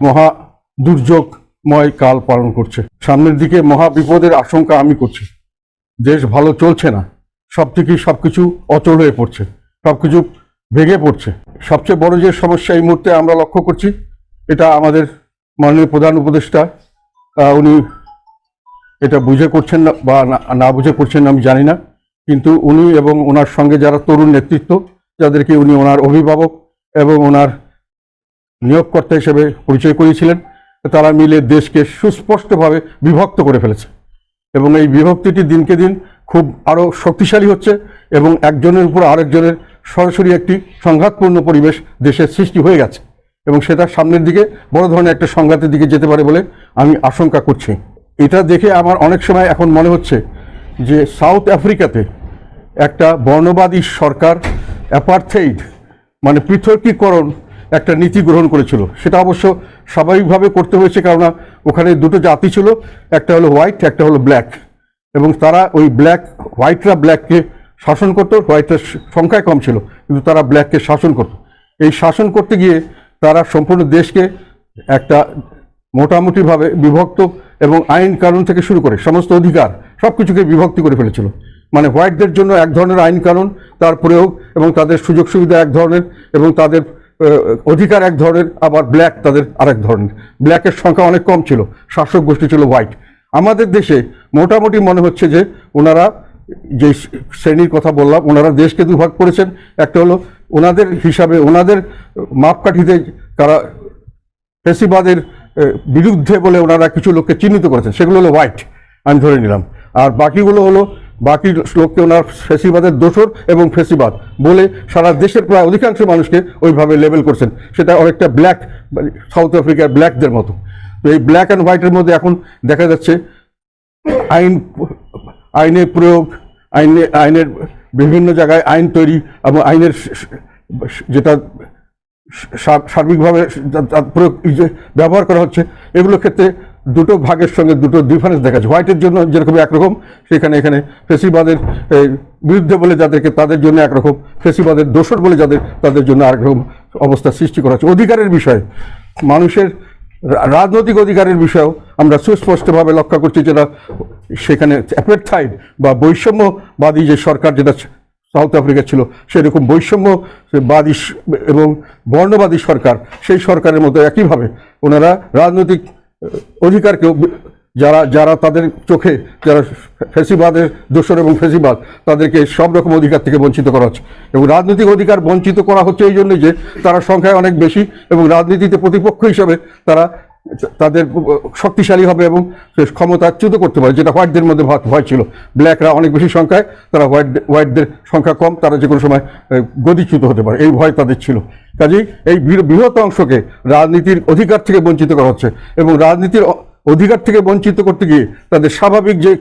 মহা দুর্যোগময় কাল পালন করছে। সামনের দিকে মহা বিপদের আশঙ্কা আমি করছি। দেশ ভালো চলছে না। সব থেকেই সব কিছু অচল হয়ে পড়ছে। সব কিছু ভেঙে পড়ছে। সবচেয়ে বড় যে সমস্যা এই মুহূর্তে আমরা লক্ষ্য করছি, এটা আমাদের মাননীয় প্রধান উপদেষ্টা উনি এটা বুঝে করছেন না বা না বুঝে করছেন আমি জানি না। কিন্তু উনি এবং ওনার সঙ্গে যারা তরুণ নেতৃত্ব, যাদেরকে উনি ওনার অভিভাবক এবং ওনার নিয়োগকর্তা হিসেবে পরিচয় করিয়েছিলেন। তারা মিলে দেশকে সুস্পষ্টভাবে বিভক্ত করে ফেলেছে। এবং এই বিভক্তিটি দিনকে দিন খুব আরও শক্তিশালী হচ্ছে এবং একজনের উপর আরেকজনের সরাসরি একটি সংঘাতপূর্ণ পরিবেশ দেশের সৃষ্টি হয়ে গেছে। এবং সেটা সামনের দিকে বড় ধরনের একটা সংঘাতের দিকে যেতে পারে বলে আমি আশঙ্কা করছি। এটা দেখে আমার অনেক সময় এখন মনে হচ্ছে যে সাউথ আফ্রিকাতে একটা বর্ণবাদী সরকার, অ্যাপার্থেইড মানে পৃথকীকরণ একটা নীতি গ্রহণ করেছিল। সেটা অবশ্য স্বাভাবিকভাবে করতে হয়েছে কেননা ওখানে দুটো জাতি ছিল, একটা হলো হোয়াইট একটা হলো ব্ল্যাক এবং তারা ওই ব্ল্যাক হোয়াইটরা ব্ল্যাককে শাসন করতো হোয়াইটরা সংখ্যায় কম ছিল, কিন্তু তারা ব্ল্যাককে শাসন করত। এই শাসন করতে গিয়ে তারা সম্পূর্ণ দেশকে একটা মোটামুটিভাবে বিভক্ত এবং আইন কানুন থেকে শুরু করে সমস্ত অধিকার সব কিছুকে বিভক্তি করে ফেলেছিল। মানে হোয়াইটদের জন্য এক ধরনের আইন কানুন তার প্রয়োগ এবং তাদের সুযোগ সুবিধা এক ধরনের এবং তাদের অধিকার এক ধরনের, আবার ব্ল্যাক তাদের আরেক ধরনের। ব্ল্যাকের সংখ্যা অনেক কম ছিল, শাসক গোষ্ঠী ছিল হোয়াইট আমাদের দেশে মোটামুটি মনে হচ্ছে যে ওনারা যে শ্রেণির কথা বললাম, ওনারা দেশকে দুভাগ করেছেন। একটা হলো ওনাদের হিসাবে, ওনাদের মাপকাঠিতে তারা ফেসিবাদের বিরুদ্ধে বলে ওনারা কিছু লোককে চিহ্নিত করেছেন। সেগুলো হলো হোয়াইট আমি ধরে নিলাম। আর বাকিগুলো হলো বাকি লোককে ওনার ফেসিবাদের দোসর এবং ফেসিবাদ বলে সারা দেশের প্রায় অধিকাংশ মানুষকে ওইভাবে লেবেল করছেন। সেটা অনেকটা ব্ল্যাক সাউথ আফ্রিকার ব্ল্যাকদের মতো। তো এই ব্ল্যাক অ্যান্ড হোয়াইটের মধ্যে এখন দেখা যাচ্ছে আইন আইনের প্রয়োগ, আইনে, আইনের বিভিন্ন জায়গায় আইন তৈরি এবং আইনের যেটা সার্বিকভাবে প্রয়োগ ব্যবহার করা হচ্ছে, এগুলোর ক্ষেত্রে দুটো ভাগের সঙ্গে দুটো ডিফারেন্স দেখা যাচ্ছে হোয়াইটের জন্য যেরকম একরকম, সেখানে এখানে ফেসিবাদের বিরুদ্ধে বলে যাদেরকে তাদের জন্য একরকম, ফেসিবাদের দোষর বলে যাদের, তাদের জন্য আরেকরকম অবস্থা সৃষ্টি করা হচ্ছে। অধিকারের বিষয়ে, মানুষের রাজনৈতিক অধিকারের বিষয়েও আমরা সুস্পষ্টভাবে লক্ষ্য করছি যেটা সেখানে অ্যাপেরথাইড বা বৈষম্যবাদী যে সরকার যেটা সাউথ আফ্রিকা ছিল, সেরকম বৈষম্যবাদী এবং বর্ণবাদী সরকার, সেই সরকারের মতো একইভাবে ওনারা রাজনৈতিক অধিকারকেও যারা যারা তাদের চোখে, যারা ফেসিবাদের দোষর এবং ফেসিবাদ, তাদেরকে সব রকম অধিকার থেকে বঞ্চিত করা হচ্ছে। এবং রাজনৈতিক অধিকার বঞ্চিত করা হচ্ছে এই জন্য যে তারা সংখ্যায় অনেক বেশি এবং রাজনীতিতে প্রতিপক্ষ হিসাবে তারা তাদের শক্তিশালী হবে এবং ক্ষমতাচ্যুত করতে পারে, যেটা হোয়াইটদের মধ্যে ভয়- ছিল। ব্ল্যাকরা অনেক বেশি সংখ্যায়, তারা হোয়াইট হোয়াইটদের সংখ্যা কম, তারা যে কোনো সময় গদিচ্যুত হতে পারে, এই ভয় তাদের ছিল। কাজেই এই বৃহ- বৃহৎ অংশকে রাজনীতির অধিকার থেকে বঞ্চিত করা হচ্ছে এবং রাজনীতির অধিকার থেকে বঞ্চিত করতে গিয়ে তাদের স্বাভাবিক যে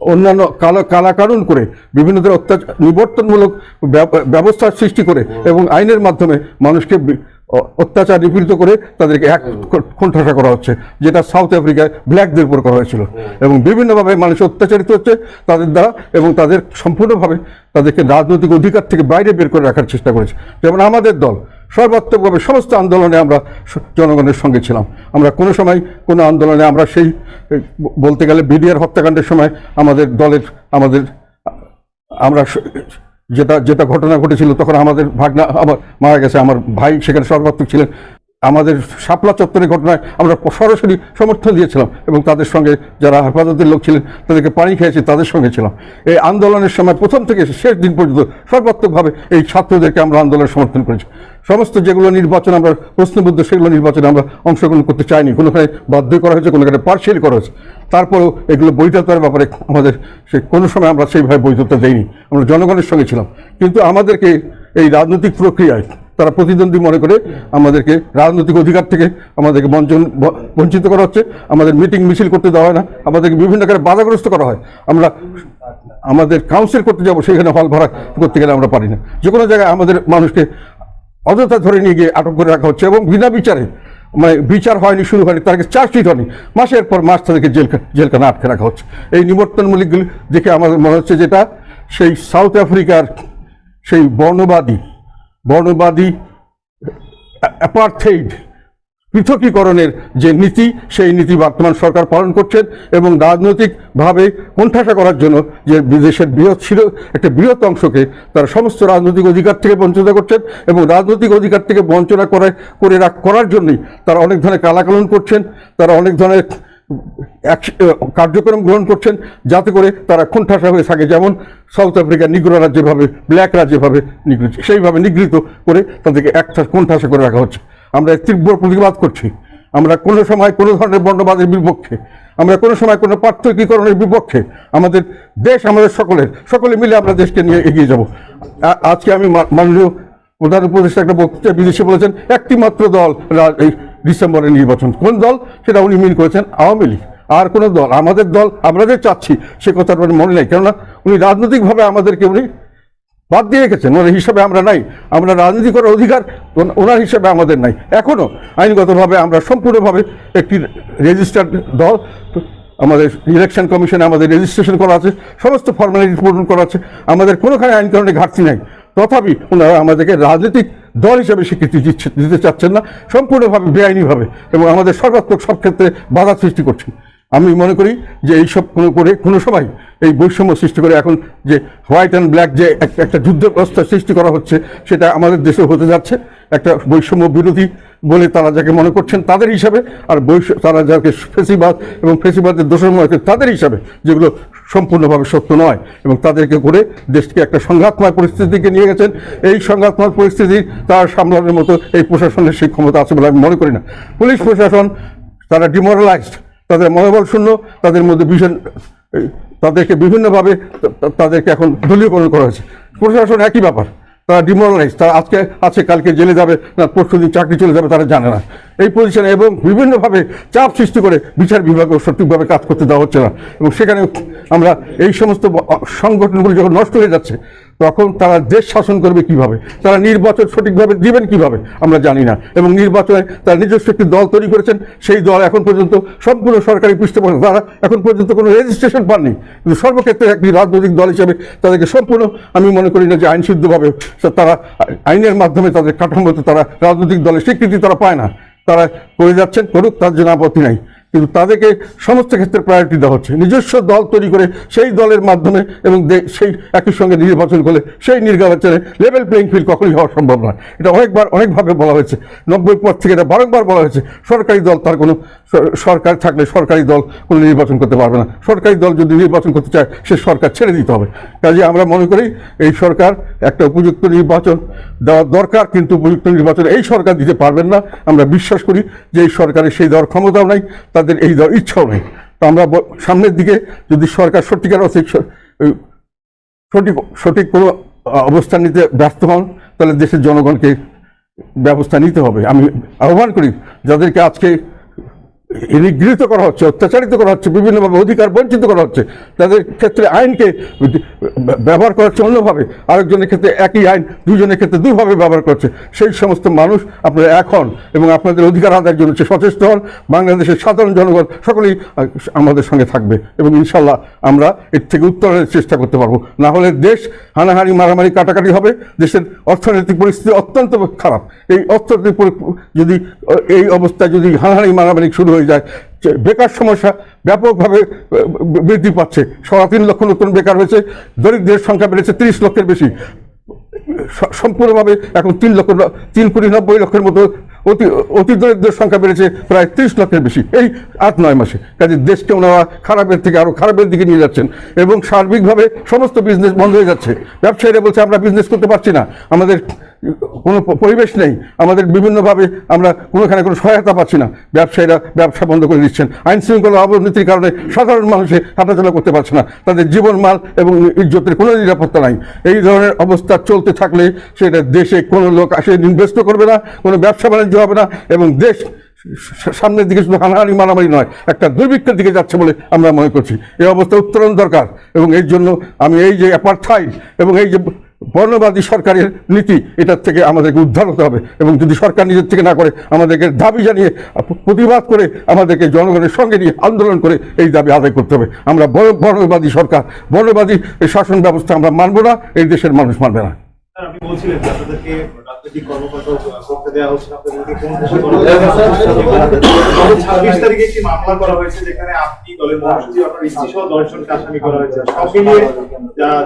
অন্যান্য কালা কালাকানুন করে বিভিন্ন ধরনের অত্যাচার, নিবর্তনমূলক ব্যব- ব্যবস্থার সৃষ্টি করে এবং আইনের মাধ্যমে মানুষকে অত্যাচার নিপীড়িত করে তাদেরকে এক কোণঠাসা করা হচ্ছে যেটা সাউথ আফ্রিকায় ব্ল্যাকদের উপর করা হয়েছিল। এবং বিভিন্নভাবে মানুষ অত্যাচারিত হচ্ছে তাদের দ্বারা এবং তাদের সম্পূর্ণভাবে তাদেরকে রাজনৈতিক অধিকার থেকে বাইরে বের করে রাখার চেষ্টা করেছে। যেমন আমাদের দল সর্বাত্মকভাবে সমস্ত আন্দোলনে আমরা জনগণের সঙ্গে ছিলাম। আমরা কোনো সময় কোনো আন্দোলনে আমরা সেই বলতে গেলে বিডিআর হত্যাকাণ্ডের সময় আমাদের দলের আমাদের আমরা যেটা যেটা ঘটনা ঘটেছিল, তখন আমাদের ভাগনা আমার মারা গেছে। আমার ভাই সেখানে সর্বাত্মক ছিলেন। আমাদের শাপলা চত্বরের ঘটনায় আমরা সরাসরি সমর্থন দিয়েছিলাম এবং তাদের সঙ্গে যারা হেফাজতের লোক ছিলেন, তাদেরকে পানি খেয়েছি, তাদের সঙ্গে ছিলাম। এই আন্দোলনের সময় প্রথম থেকে শেষ দিন পর্যন্ত সর্বাত্মকভাবে এই ছাত্রদেরকে আমরা আন্দোলন সমর্থন করেছি। সমস্ত যেগুলো নির্বাচন আমরা, প্রশ্নবুদ্ধ সেগুলো নির্বাচনে আমরা অংশগ্রহণ করতে চাইনি, কোনোখানে বাধ্য করা হয়েছে, কোনোখানে পার্সিয়ালি করা হয়েছে। তারপরেও এগুলো বৈধতার ব্যাপারে আমাদের সে কোনো সময় আমরা সেইভাবে বৈধতা দেইনি। আমরা জনগণের সঙ্গে ছিলাম। কিন্তু আমাদেরকে এই রাজনৈতিক প্রক্রিয়ায় তারা প্রতিদ্বন্দ্বী মনে করে আমাদেরকে রাজনৈতিক অধিকার থেকে আমাদেরকে বঞ্চন বঞ্চিত করা হচ্ছে। আমাদের মিটিং মিছিল করতে দেওয়া হয় না। আমাদেরকে বিভিন্ন কারণে বাধাগ্রস্ত করা হয়। আমরা আমাদের কাউন্সিল করতে যাব সেখানে হল ভাড়া করতে গেলে আমরা পারি না। যে কোনো জায়গায় আমাদের মানুষকে অযথা ধরে নিয়ে গিয়ে আটক করে রাখা হচ্ছে এবং বিনা বিচারে মানে বিচার হয়নি, শুরু হয়নি তাদেরকে চার্জশিট হয়নি। মাসের পর মাস তাদেরকে জেল জেলখানা আটকে রাখা হচ্ছে। এই নিবর্তনমূলকগুলি দেখে আমাদের মনে হচ্ছে যেটা, সেই সাউথ আফ্রিকার সেই বর্ণবাদী বর্ণবাদী অ্যাপার্থেইড পৃথকীকরণের যে নীতি, সেই নীতি বর্তমান সরকার পালন করছেন এবং রাজনৈতিকভাবে কোণঠাসা করার জন্য যে বিদেশের বৃহৎ ছিল, একটা বৃহৎ অংশকে তারা সমস্ত রাজনৈতিক অধিকার থেকে বঞ্চিত করছেন এবং রাজনৈতিক অধিকার থেকে বঞ্চনা করে করে করার জন্যই তারা অনেক ধরনের কালাকানুন করছেন, তারা অনেক ধরনের কার্যক্রম গ্রহণ করছেন যাতে করে তারা কোণঠাসা হয়ে থাকে। যেমন সাউথ আফ্রিকার নিগ্রোরা যেভাবে, ব্ল্যাকরা যেভাবে নিগৃহীত সেইভাবে নিগৃহীত করে তাদেরকে একটা কোণঠাসা করে রাখা হচ্ছে। আমরা তীব্র প্রতিবাদ করছি। আমরা কোনো সময় কোনো ধরনের বর্ণবাদের বিপক্ষে, আমরা কোনো সময় কোনো পার্থক্যীকরণের বিপক্ষে, আমাদের দেশ, আমাদের সকলের, সকলে মিলে আমরা দেশকে নিয়ে এগিয়ে যাব। আজকে আমি মাননীয় প্রধান উপদেষ্টা একটা বক্তৃতা বিদেশে বলেছেন একটি মাত্র দল রা- এই ডিসেম্বরের নির্বাচন। কোন দল? সেটা উনি মিন করেছেন আওয়ামী লীগ। আর কোনো দল? আমাদের দল, আমরা যে চাচ্ছি, সে কথাটা ওর মনে নেই। কেননা উনি রাজনৈতিকভাবে আমাদেরকে উনি বাদ দিয়ে রেখেছেন। ওনার হিসাবে আমরা নাই। আমরা রাজনীতি করার অধিকার ওনার হিসাবে আমাদের নাই। এখনও আইনগতভাবে আমরা সম্পূর্ণভাবে একটি রেজিস্টার্ড দল। আমাদের ইলেকশন কমিশনে আমাদের রেজিস্ট্রেশন করা আছে, সমস্ত ফর্মালিটি পূরণ করা আছে। আমাদের কোনোখানে আইন কারণে ঘাটতি নাই। তথাপি ওনারা আমাদেরকে রাজনৈতিক দল হিসেবে স্বীকৃতি দিতে চাচ্ছেন না, সম্পূর্ণভাবে বেআইনিভাবে এবং আমাদের সর্বাত্মক সব ক্ষেত্রে বাধা সৃষ্টি করছেন আমি মনে করি যে এইসব কোনো করে, কোনো সময় এই বৈষম্য সৃষ্টি করে এখন যে হোয়াইট অ্যান্ড ব্ল্যাক যে এক- একটা যুদ্ধ ব্যবস্থা সৃষ্টি করা হচ্ছে, সেটা আমাদের দেশে হতে যাচ্ছে। একটা বৈষম্য বিরোধী বলে তারা যাকে মনে করছেন তাদের হিসাবে, আর বৈশ্য তারা যাকে ফেসিবাদ এবং ফেসিবাদের দোষর মনে তাদের হিসাবে, যেগুলো সম্পূর্ণভাবে সত্য নয় এবং তাদেরকে করে দেশকে একটা সংঘাতময় পরিস্থিতিকে নিয়ে গেছেন। এই সংঘাতময় পরিস্থিতি তার সামলানোর মতো এই প্রশাসনের সেই ক্ষমতা আছে বলে আমি মনে করি না। পুলিশ প্রশাসন, তারা ডিমোরালাইজড তাদের মনোবল শূন্য, তাদের মধ্যে ভীষণ, তাদেরকে বিভিন্নভাবে তাদেরকে এখন দলীয়করণ করা হয়েছে। প্রশাসন একই ব্যাপার। তারা ডিমোরালাইজ তারা আজকে আছে, কালকে জেলে যাবে, না, পরশু দিন চাকরি চলে যাবে, তারা জানে না। এই পজিশনে এবং বিভিন্নভাবে চাপ সৃষ্টি করে বিচার বিভাগেও সঠিকভাবে কাজ করতে দেওয়া হচ্ছে না। এবং সেখানে আমরা এই সমস্ত সংগঠনগুলো যখন নষ্ট হয়ে যাচ্ছে তখন তারা দেশ শাসন করবে কীভাবে? তারা নির্বাচন সঠিকভাবে দিবেন কীভাবে? আমরা জানি না। এবং নির্বাচনে তারা নিজস্ব একটি দল তৈরি করেছেন। সেই দল এখন পর্যন্ত সম্পূর্ণ সরকারি পৃষ্ঠপোষক তারা এখন পর্যন্ত কোনো রেজিস্ট্রেশন পাননি। কিন্তু সর্বক্ষেত্রে একটি রাজনৈতিক দল হিসেবে তাদেরকে সম্পূর্ণ আমি মনে করি না যে আইনসিদ্ধভাবে তারা আইনের মাধ্যমে তাদের কাঠামোতে তারা রাজনৈতিক দলের স্বীকৃতি তারা পায় না। তারা করে যাচ্ছেন, করুক, তার জন্য আপত্তি নাই। কিন্তু তাদেরকে সমস্ত ক্ষেত্রে প্রায়োরিটি দেওয়া হচ্ছে। নিজস্ব দল তৈরি করে সেই দলের মাধ্যমে এবং সেই একই সঙ্গে নির্বাচন করলে সেই নির্বাচনে লেভেল প্লেইং ফিল্ড কখনোই হওয়া সম্ভব নয়। এটা অনেকবার, অনেকভাবে বলা হয়েছে। নব্বই পর থেকে এটা বারংবার বলা হয়েছে। সরকারি দল তার কোনো সরকার থাকলে সরকারি দল কোনো নির্বাচন করতে পারবে না। সরকারি দল যদি নির্বাচন করতে চায়, সে সরকার ছেড়ে দিতে হবে। কাজে আমরা মনে করি এই সরকার একটা উপযুক্ত নির্বাচন দেওয়া দরকার, কিন্তু উপযুক্ত নির্বাচন এই সরকার দিতে পারবেন না। আমরা বিশ্বাস করি যে এই সরকারের সেই দেওয়ার ক্ষমতাও নাই। তাদের এই দেওয়ার ইচ্ছাও হবে তো আমরা সামনের দিকে যদি সরকার সত্যিকার অর্থে সঠিক সঠিক কোনো অবস্থান নিতে ব্যর্থ হন, তাহলে দেশের জনগণকে ব্যবস্থা নিতে হবে। আমি আহ্বান করি, যাদেরকে আজকে নিগৃহীত করা হচ্ছে, অত্যাচারিত করা হচ্ছে, বিভিন্নভাবে অধিকার বঞ্চিত করা হচ্ছে, তাদের ক্ষেত্রে আইনকে ব্যবহার করা হচ্ছে অন্যভাবে। আরেকজনের ক্ষেত্রে একই আইন, দুজনের ক্ষেত্রে দুভাবে ব্যবহার করছে সেই সমস্ত মানুষ আপনারা এখন এবং আপনাদের অধিকার আদায়ের জন্য সচেষ্ট হন। বাংলাদেশের সাধারণ জনগণ সকলেই আমাদের সঙ্গে থাকবে এবং ইনশাল্লাহ আমরা এর থেকে উত্তরণের চেষ্টা করতে পারব। না হলে দেশ হানাহানি, মারামারি, কাটাকাটি হবে। দেশের অর্থনৈতিক পরিস্থিতি অত্যন্ত খারাপ। এই অর্থনৈতিক যদি, এই অবস্থায় যদি হানাহানি, মারামারি শুরু হয়ে যায় বেকার সমস্যা ব্যাপকভাবে বৃদ্ধি পাচ্ছে। সাড়ে তিন লক্ষ নতুন বেকার হয়েছে, দরিদ্রের সংখ্যা বেড়েছে তিরিশ লক্ষের বেশি। সম্পূর্ণভাবে এখন তিন লক্ষ, তিন কোটি নব্বই লক্ষের মতো অতি অতি দরিদ্রের সংখ্যা বেড়েছে প্রায় ত্রিশ লক্ষের বেশি এই আট, নয় মাসে। কাজে দেশকে ওনারা খারাপের থেকে আরও খারাপের দিকে নিয়ে যাচ্ছেন এবং সার্বিকভাবে সমস্ত বিজনেস বন্ধ হয়ে যাচ্ছে। ব্যবসায়ীরা বলছে, আমরা বিজনেস করতে পারছি না। আমাদের কোনো পরিবেশ নেই। আমাদের বিভিন্নভাবে আমরা কোনোখানে কোনো সহায়তা পাচ্ছি না। ব্যবসায়ীরা ব্যবসা বন্ধ করে দিচ্ছেন। আইন শৃঙ্খলা অবনতির কারণে সাধারণ মানুষে হাঁটাচলা করতে পারছে না। তাদের জীবন মাল এবং ইজ্জতের কোনো নিরাপত্তা নাই। এই ধরনের অবস্থা চলতে থাকলে সেটা দেশে কোনো লোক আসে ইনভেস্টও করবে না। কোনো ব্যবসা বাণিজ্য হবে না এবং দেশ সামনের দিকে শুধু হানাহানি মারামারি নয়, একটা দুর্ভিক্ষের দিকে যাচ্ছে বলে আমরা মনে করছি। এই অবস্থা উত্তরণ দরকার এবং এর জন্য আমি এই যে অ্যাপার্থাইড এবং এই যে বর্ণবাদী সরকারের নীতি, এটার থেকে আমাদেরকে উদ্ধার হতে হবে এবং যদি সরকার নিজের থেকে না করে, আমাদেরকে দাবি জানিয়ে প্রতিবাদ করে, আমাদেরকে জনগণের সঙ্গে নিয়ে আন্দোলন করে এই দাবি আদায় করতে হবে। আমরা বর্ণ- বর্ণবাদী সরকার, বর্ণবাদী শাসন ব্যবস্থা আমরা মানব না, এই দেশের মানুষ মানবে না। আপনি বলছিলেন আপনাদেরকে রাজনৈতিক কর্মকাণ্ড করতে দেওয়া হচ্ছে না, আপনাদেরকে কোন দেশে করা হচ্ছে? ছাব্বিশ তারিখে একটি মামলা করা হয়েছে যেখানে আপনি দলের মহাসচিব আপনার স্ত্রী সহ দশজনকে আসামি করা হয়েছে। সব মিলিয়ে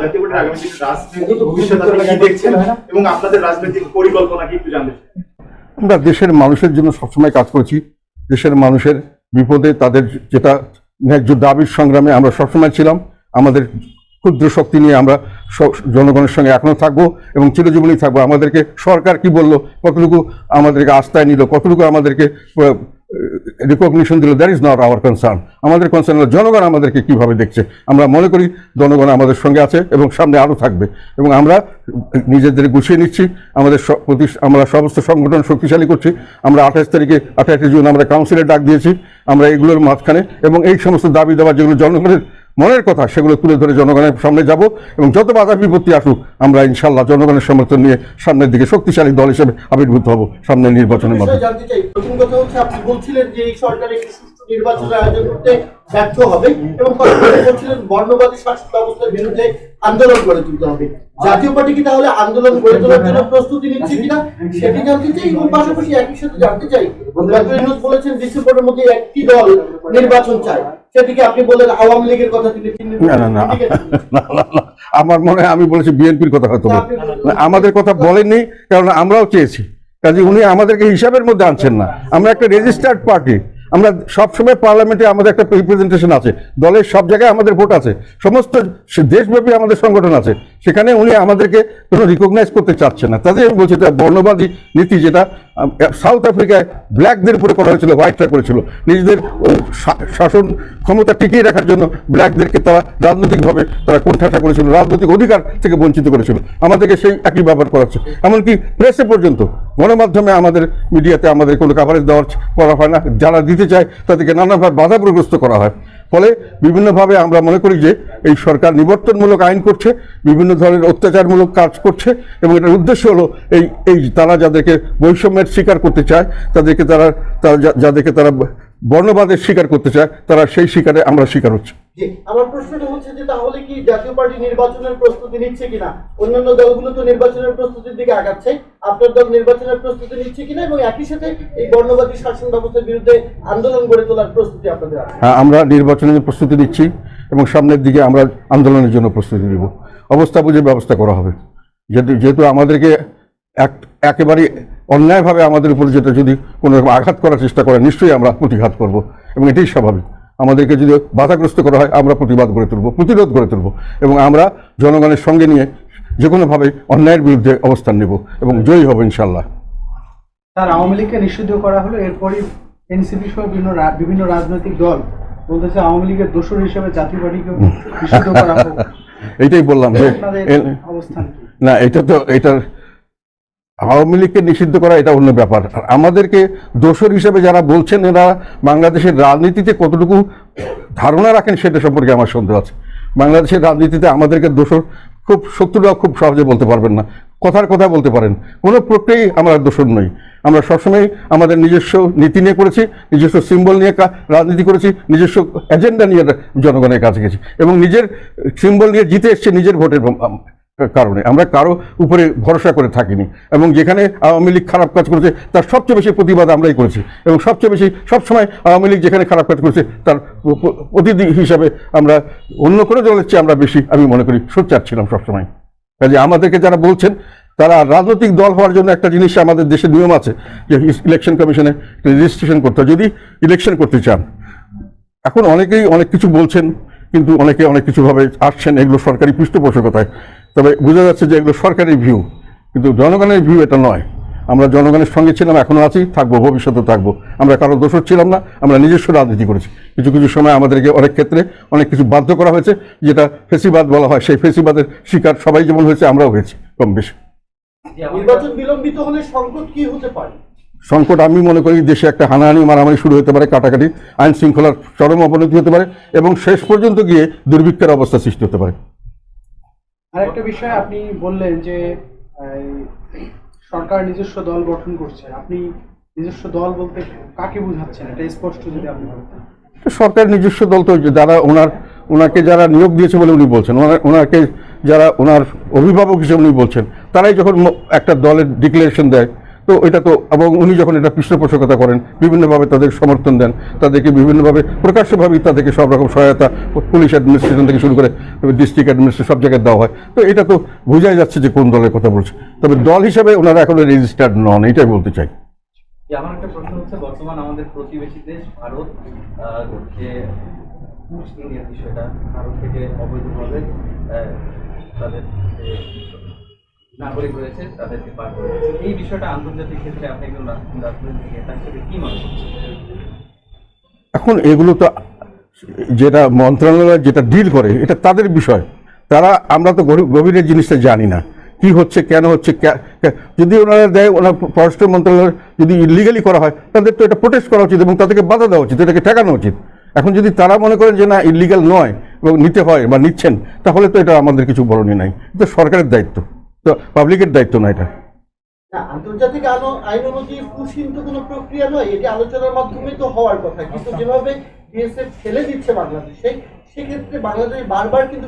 জাতীয় পার্টির আগামী দিনের রাজনৈতিক ভবিষ্যৎ আপনি কি দেখছেন এবং আপনাদের রাজনৈতিক পরিকল্পনা কি একটু জানতে আমরা দেশের মানুষের জন্য সবসময় কাজ করেছি। দেশের মানুষের বিপদে তাদের যেটা ন্যায্য দাবির সংগ্রামে আমরা সবসময় ছিলাম। আমাদের ক্ষুদ্র শক্তি নিয়ে আমরা জনগণের সঙ্গে এখনও থাকব এবং চিরজীবনই থাকব। আমাদেরকে সরকার কি বলল, কতটুকু আমাদেরকে আস্থায় নিল, কতটুকু আমাদেরকে রিকগনিশন দিল that is not our concern আমাদের কনসার্ন জনগণ আমাদেরকে কীভাবে দেখছে। আমরা মনে করি জনগণ আমাদের সঙ্গে আছে এবং সামনে আরও থাকবে। এবং আমরা নিজেদের গুছিয়ে নিচ্ছি। আমাদের প্রতি- আমরা সমস্ত সংগঠন শক্তিশালী করছি। আমরা আঠাশ তারিখে, আঠাশে জুন আমরা কাউন্সিলে ডাক দিয়েছি। আমরা এগুলোর মাঝখানে এবং এই সমস্ত দাবি দেওয়া যেগুলো জনগণের মনের কথা সেগুলো তুলে ধরে জনগণের সামনে যাব এবং যত বাধা বিপত্তি আসুক, আমরা ইনশাল্লাহ জনগণের সমর্থন নিয়ে সামনের দিকে শক্তিশালী দল হিসেবে আবির্ভূত হব সামনের নির্বাচনের মাধ্যমে। নির্বাচনের আয়োজন করতে ব্যর্থ হবে এবং বলছিলেন বর্ণবাদী শাসন ব্যবস্থার বিরুদ্ধে আন্দোলন গড়ে তুলতে হবে। জাতীয় পার্টি কি তাহলে আন্দোলন গড়ে তোলার জন্য প্রস্তুতি নিচ্ছে কিনা সেটি জানতে চাই এবং পাশাপাশি একই সাথে জানতে চাই বলেছেন ডিসেম্বরের মধ্যে একটি দল নির্বাচন চায়। সেটিকে আপনি বললেন আওয়ামী লীগের কথা তিনি তিনি- না না না। তিনি কে- না, না, না। আমার মনে হয় আমি বলেছি বিএনপির কথা হয়তো না, আমাদের কথা বলেননি কারণ আমরাও চেয়েছি। কাজে উনি আমাদেরকে হিসাবের মধ্যে আনছেন না। আমরা একটা রেজিস্টার্ড পার্টি আমরা সবসময় পার্লামেন্টে আমাদের একটা রিপ্রেজেন্টেশন আছে। দলের সব জায়গায় আমাদের ভোট আছে। সমস্ত দেশব্যাপী আমাদের সংগঠন আছে। সেখানে উনি আমাদেরকে কোনো রিকগনাইজ করতে চাচ্ছে না। তাদের বলছি, এটা বর্ণবাদী নীতি যেটা সাউথ আফ্রিকায় ব্ল্যাকদের উপরে করা হয়েছিল হোয়াইটরা করেছিল। নিজেদের শাসন ক্ষমতা টিকিয়ে রাখার জন্য ব্ল্যাকদেরকে তারা রাজনৈতিকভাবে তারা কোণঠাসা করেছিল, রাজনৈতিক অধিকার থেকে বঞ্চিত করেছিল। আমাদেরকে সেই একই ব্যবহার করাচ্ছে এমনকি প্রেসে পর্যন্ত, গণমাধ্যমে আমাদের মিডিয়াতে আমাদের কোনো কাভারেজ দেওয়ার করা হয় না। যারা দিতে চায়, তাদেরকে নানাভাবে বাধাপ্রগ্রস্ত করা হয়। ফলে বিভিন্নভাবে আমরা মনে করি যে এই সরকার নিবর্তনমূলক আইন করছে, বিভিন্ন ধরনের অত্যাচারমূলক কাজ করছে এবং এটার উদ্দেশ্য হলো এই এই তারা যাদেরকে বৈষম্যের শিকার করতে চায়, তাদেরকে তারা তারা যাদেরকে তারা বর্ণবাদের স্বীকার করতে চায় তারা সেই শিকারে আমরা শিকার হচ্ছে। আমার প্রশ্নটা হচ্ছে যে তাহলে কি জাতীয় পার্টি নির্বাচনের প্রস্তুতি নিচ্ছে কিনা? অন্যান্য দলগুলো তো নির্বাচনের প্রস্তুতির দিকে আগাচ্ছে। আপনার দল নির্বাচনের প্রস্তুতি নিচ্ছে কিনা এবং একই সাথে এই বর্ণবাদী শাসন ব্যবস্থার বিরুদ্ধে আন্দোলন গড়ে তোলার প্রস্তুতি আপনাদের হ্যাঁ আমরা নির্বাচনের প্রস্তুতি নিচ্ছি এবং সামনের দিকে আমরা আন্দোলনের জন্য প্রস্তুতি নিব। অবস্থা বুঝে ব্যবস্থা করা হবে। যেহেতু যেহেতু আমাদেরকে এক একেবারে অন্যায়ভাবে আমাদের উপরে যেটা যদি কোনো রকম আঘাত করার চেষ্টা করে নিশ্চয়ই আমরা প্রতিঘাত করব। এবং এটাই স্বাভাবিক। আমাদেরকে যদি বাধাগ্রস্ত করা হয় আমরা প্রতিবাদ গড়ে তুলব প্রতিরোধ গড়ে তুলব। এবং আমরা জনগণের সঙ্গে নিয়ে যে কোনোভাবে অন্যায়ের বিরুদ্ধে অবস্থান নেব এবং জয়ী হব ইনশাল্লাহ তার আওয়ামী লীগকে নিষিদ্ধ করা হলো এরপরই এনসিপি সহ বিভিন্ন বিভিন্ন রাজনৈতিক দল বলতেছে আওয়ামী লীগের দোসর হিসেবে জাতীয় পার্টিকে নিষিদ্ধ করা হোক। এইটাই বললাম যে অবস্থান না এটা তো এটার আওয়ামী লীগকে নিষিদ্ধ করা এটা অন্য ব্যাপার। আর আমাদেরকে দোষর হিসেবে যারা বলছেন, এরা বাংলাদেশের রাজনীতিতে কতটুকু ধারণা রাখেন সেটা সম্পর্কে আমার সন্দেহ আছে। বাংলাদেশের রাজনীতিতে আমাদেরকে দোষর খুব শত্রুরাও খুব সহজে বলতে পারবেন না। কথার কথা বলতে পারেন। কোনো প্রক্রিয়ায় আমরা দোষর নই। আমরা সবসময় আমাদের নিজস্ব নীতি নিয়ে করেছি, নিজস্ব সিম্বল নিয়ে রাজনীতি করেছি, নিজস্ব এজেন্ডা নিয়ে জনগণের কাছে গেছি। এবং নিজের সিম্বল নিয়ে জিতে এসছে, নিজের ভোটের কারণে। আমরা কারও উপরে ভরসা করে থাকিনি। এবং যেখানে আওয়ামী লীগ খারাপ কাজ করেছে, তার সবচেয়ে বেশি প্রতিবাদ আমরাই করেছি। এবং সবচেয়ে বেশি সবসময় আওয়ামী লীগ যেখানে খারাপ কাজ করেছে, তার প্রতিনিধি হিসাবে আমরা অন্য কোনো দলের চেয়ে আমরা বেশি, আমি মনে করি, সোচ্চার ছিলাম সবসময়। কাজে আমাদেরকে যারা বলছেন, তারা রাজনৈতিক দল হওয়ার জন্য একটা জিনিস আমাদের দেশে নিয়ম আছে, যে ইলেকশন কমিশনে রেজিস্ট্রেশন করতে যদি ইলেকশন করতে চান, এখন অনেকেই অনেক কিছু বলছেন, কিন্তু অনেকে অনেক কিছুভাবে আসছেন, এগুলো সরকারি পৃষ্ঠপোষকতায়। তবে বোঝা যাচ্ছে যে এগুলো সরকারি ভিউ কিন্তু জনগণের ভিউ এটা নয়। আমরা জনগণের সঙ্গে ছিলাম এখনও আছি থাকব ভবিষ্যতে থাকব। আমরা কারও দোষর ছিলাম না আমরা নিজস্ব রাজনীতি করেছি। কিছু কিছু সময় আমাদেরকে অনেক ক্ষেত্রে অনেক কিছু বাধ্য করা হয়েছে যেটা ফেসিবাদ বলা হয়। সেই ফেসিবাদের শিকার সবাই যেমন হয়েছে আমরাও হয়েছি কম বেশি। নির্বাচন বিলম্বিত হলে সংকট কি হতে পারে? সংকট আমি মনে করি দেশে একটা হানাহানি মারামারি শুরু হতে পারে কাটাকাটি আইন শৃঙ্খলার চরম অবনতি হতে পারে এবং শেষ পর্যন্ত গিয়ে দুর্ভিক্ষের অবস্থা সৃষ্টি হতে পারে। আরেকটা বিষয় আপনি বললেন যে সরকার নিজস্ব দল গঠন করছে। আপনি নিজস্ব দল বলতে কাকে বুঝাচ্ছেন? এটা স্পষ্ট যদি আপনি বলতেন। সরকার নিজস্ব দল তো যারা ওনার, ওনাকে যারা নিয়োগ দিয়েছে বলে উনি বলছেন ওনাকে যারা, ওনার অভিভাবক হিসেবে উনি বলছেন, তারাই যখন একটা দলের ডিক্লারেশন দেয় তো এটা তো, এবং উনি যখন এটা পৃষ্ঠপোষকতা করেন, বিভিন্নভাবে তাদের সমর্থন দেন, তাদেরকে বিভিন্নভাবে প্রকাশ্যভাবেই তাদেরকে সব রকম সহায়তা, পুলিশ অ্যাডমিনিস্ট্রেশন থেকে শুরু করে ডিস্ট্রিক্ট অ্যাডমিনিস্ট্রেশন সব জায়গায় দেওয়া হয়। তো এটা তো বোঝাই যাচ্ছে যে কোন দলের কথা বলছে। তবে দল হিসাবে ওনারা এখনও রেজিস্টার্ড নন, এটাই বলতে চাই। আমার একটা প্রশ্ন হচ্ছে, বর্তমান আমাদের প্রতিবেশী দেশ ভারত যে বিষয়টা ভারত থেকে অবৈধভাবে তাদের নাগরিক রয়েছে, তাদেরকে পার এই বিষয়টা আন্তর্জাতিক ক্ষেত্রে আপনি একজন রাজনৈতিক নেতা হিসেবে কি মনে এখন এগুলো তো যেটা মন্ত্রণালয় যেটা ডিল করে, এটা তাদের বিষয়। তারা, আমরা তো গভীর- গভীরের জিনিসটা জানি না। কি হচ্ছে, কেন হচ্ছে যদি ওনারা দেয়, ওনার পররাষ্ট্র মন্ত্রণালয় যদি ইলিগালি করা হয়, তাদের তো এটা প্রোটেস্ট করা উচিত এবং তাদেরকে বাধা দেওয়া উচিত, এটাকে ঠেকানো উচিত। এখন যদি তারা মনে করেন যে না ইলিগাল নয় এবং নিতে হয় বা নিচ্ছেন, তাহলে তো এটা আমাদের কিছু বরণই নাই। এটা সরকারের দায়িত্ব। তো পাবলিকের দায়িত্ব না এটা? আন্তর্জাতিক আনো- আইন অনুযায়ী কোনো প্রক্রিয়া নয়, এটি আলোচনার মাধ্যমে তো হওয়ার কথা। কিন্তু যেভাবে বিএসএফ দিচ্ছে বাংলাদেশে বারবার কিন্তু